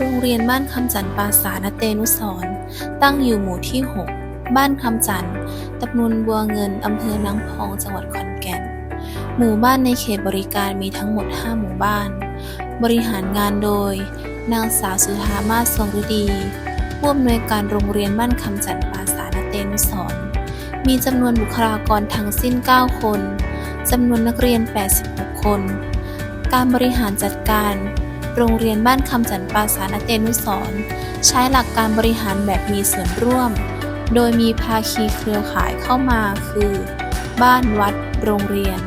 โรงเรียนบ้านคำจันทร์ปราสาทเตนุสรตั้งอยู่หมู่ที่ 6 บ้านคำจันทร์ตำบลบัวเงินอำเภอนางพองจังหวัดขอนแก่น หมู่บ้านในเขตบริการมีทั้งหมด 5 หมู่บ้าน บริหารงานโดย นางสาวสุธามาศทรงฤดี ผู้อำนวยการโรงเรียนบ้านคำจันทร์ปราสาทเตนุสรมีจำนวนบุคลากรทั้งสิ้น 9 คนจำนวนนักเรียน 86 คน การบริหารจัดการ โรงเรียนบ้านคำจันปาสาทเตนุสรณ์ใช้หลักการบริหารแบบมีส่วนร่วม โดยมีภาคีเครือข่ายเข้ามาคือ บ้านวัด โรงเรียน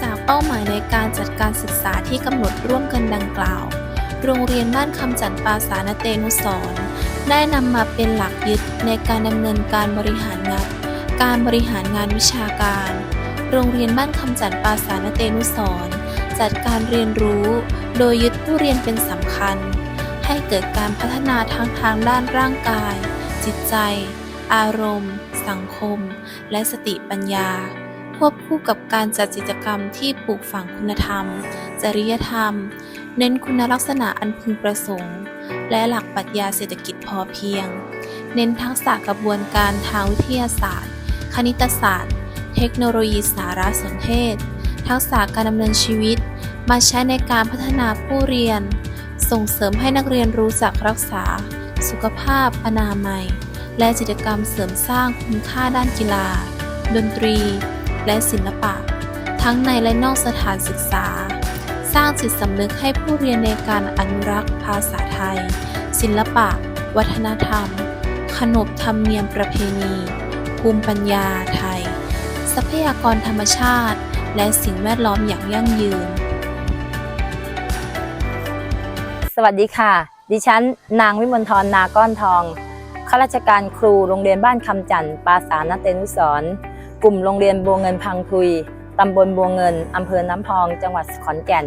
จากเป้าหมายในการจัดการศึกษาที่กำหนดร่วมกันดังกล่าว โรงเรียนบ้านคำจันปาสาทเตนุสรณ์ได้นำมาเป็นหลักยึดในการดำเนินการบริหารงานการบริหารงานวิชาการ โรงเรียนบ้านคำจันปาสาทเตนุสรณ์ จัดการเรียนรู้ โดยยึดผู้เรียนเป็นสำคัญ ให้เกิดการพัฒนาทั้งทางด้านร่างกาย จิตใจ อารมณ์ สังคม และสติปัญญา ควบคู่กับการจัดกิจกรรมที่ปลูกฝังคุณธรรม จริยธรรม เน้นคุณลักษณะอันพึงประสงค์ และหลักปรัชญาเศรษฐกิจพอเพียง เน้นทักษะกระบวนการทางวิทยาศาสตร์ คณิตศาสตร์ เทคโนโลยีสารสนเทศ ทักษะการดำเนินชีวิต มาใช้ในการพัฒนาผู้เรียน ส่งเสริมให้นักเรียนรู้จักรักษา สุขภาพอนามัย และกิจกรรมเสริมสร้างคุณค่าด้านกีฬา ดนตรี และศิลปะ ทั้งในและนอกสถานศึกษา สร้างจิตสำนึกให้ผู้เรียนในการอนุรักษ์ภาษาไทย ศิลปะ วัฒนธรรม ขนบธรรมเนียมประเพณี ภูมิปัญญาไทย ทรัพยากรธรรมชาติ และสิ่งแวดล้อมอย่างยั่งยืน สวัสดีค่ะ ดิฉัน นางวิมลธรนาก้อนทองข้าราชการครูโรงเรียนบ้านคำจันทร์ปาสาทนเตนุสรกลุ่มโรงเรียนบัวเงินพังคุยตำบลบัวเงินอำเภอน้ำพอง จังหวัดขอนแก่น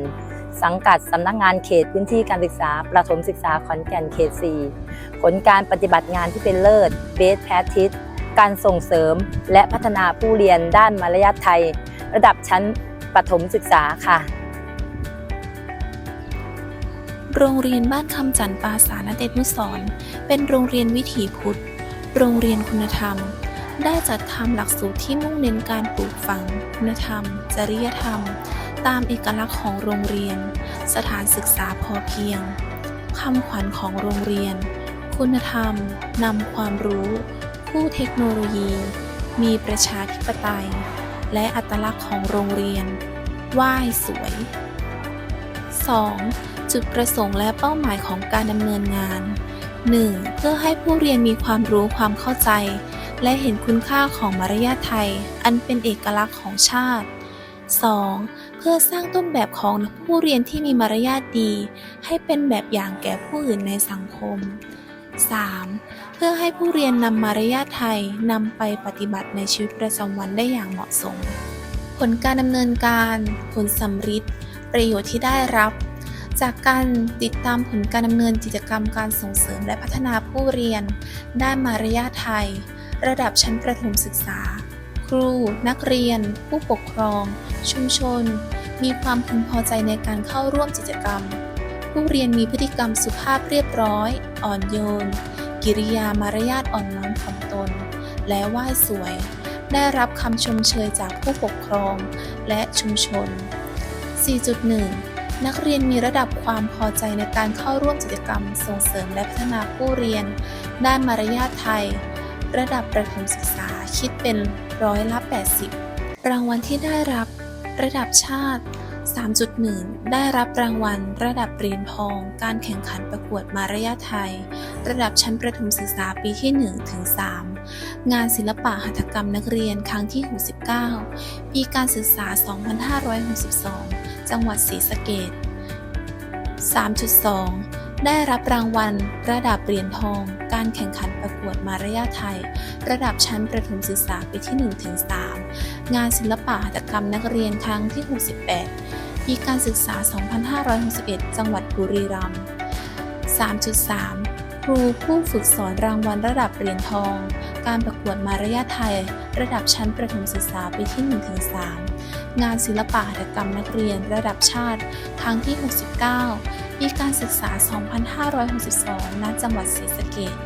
สังกัดสำนักงานเขตพื้นที่การศึกษา ประถมศึกษาขอนแก่นเขต 4 ผลการปฏิบัติงานที่เป็นเลิศ Best Practice การส่งเสริม และพัฒนาผู้เรียนด้านมารยาทไทย ระดับชั้นประถมศึกษาค่ะ โรงเรียนบ้านคำจันปาสาทเตนุสรเป็นโรงเรียนวิถีพุทธ โรงเรียนคุณธรรม ได้จัดทำหลักสูตรที่มุ่งเน้นการปลูกฝัง คุณธรรม จริยธรรม ตามเอกลักษณ์ของโรงเรียน สถานศึกษาพอเพียงคำขวัญของโรงเรียน คุณธรรมนำความรู้ ผู้เทคโนโลยี มีประชาธิปไตย และอัตลักษณ์ของโรงเรียนไหว้สวย 2. จุดประสงค์และเป้าหมายของการดำเนินงาน 1. เพื่อให้ผู้เรียนมีความรู้ความเข้าใจ และเห็นคุณค่าของมารยาทไทย อันเป็นเอกลักษณ์ของชาติ 2. เพื่อสร้างต้นแบบของผู้เรียนที่มีมารยาทดี ให้เป็นแบบอย่างแก่ผู้อื่นในสังคม 3. เพื่อให้ผู้เรียนนำมารยาทไทยนำไปปฏิบัติในชีวิตประจำวันได้อย่างเหมาะสม ผลการดำเนินการ ผลสำฤทธิ์ประโยชน์ที่ได้รับ จากการติดตามผลการดำเนินกิจกรรมการส่งเสริมและพัฒนาผู้เรียน ด้านมารยาทไทย ระดับชั้นประถมศึกษา ครู นักเรียน ผู้ปกครอง ชุมชน มีความพึงพอใจในการเข้าร่วมกิจกรรม ผู้เรียนมีพฤติกรรมสุภาพเรียบร้อย อ่อนโยน กิริยามารยาทอ่อนน้อมถ่อมตน และไหว้สวย ได้รับคำชมเชยจากผู้ปกครองและชุมชน 4.1 นักเรียนมีระดับความพอใจในการเข้าร่วมกิจกรรมส่งเสริมและพัฒนาผู้เรียน ด้านมารยาทไทย ระดับประถมศึกษาคิดเป็นร้อยละ 80 รางวัลที่ได้รับ ระดับชาติ 3.1 ได้รับรางวัล ระดับเหรียญทอง การแข่งขันประกวดมารยาไทย ระดับชั้นประถมศึกษาปีที่ 1 ถึง 3 งานศิลปะหัตถกรรมนักเรียนครั้งที่ 69 ปีการศึกษา 2562 จังหวัดศรีสะเกษ3.2 ได้รับรางวัล ระดับเหรียญทอง การแข่งขันประกวดมารยาไทย ระดับชั้นประถมศึกษาปีที่1ถึง3งานศิลปะหัตถกรรมนักเรียนครั้งที่ 68 ปีการศึกษา 2561 จังหวัดบุรีรัมย์ 3.3 ครูผู้ฝึกสอนรางวัลระดับเหรียญทอง การประกวดมารยาทไทย ระดับชั้นประถมศึกษาปีที่ 1-3 งานศิลปะหัตถกรรมนักเรียนระดับชาติ ครั้งที่ 69 ปีการศึกษา 2562 ณ จังหวัดศรีสะเกษ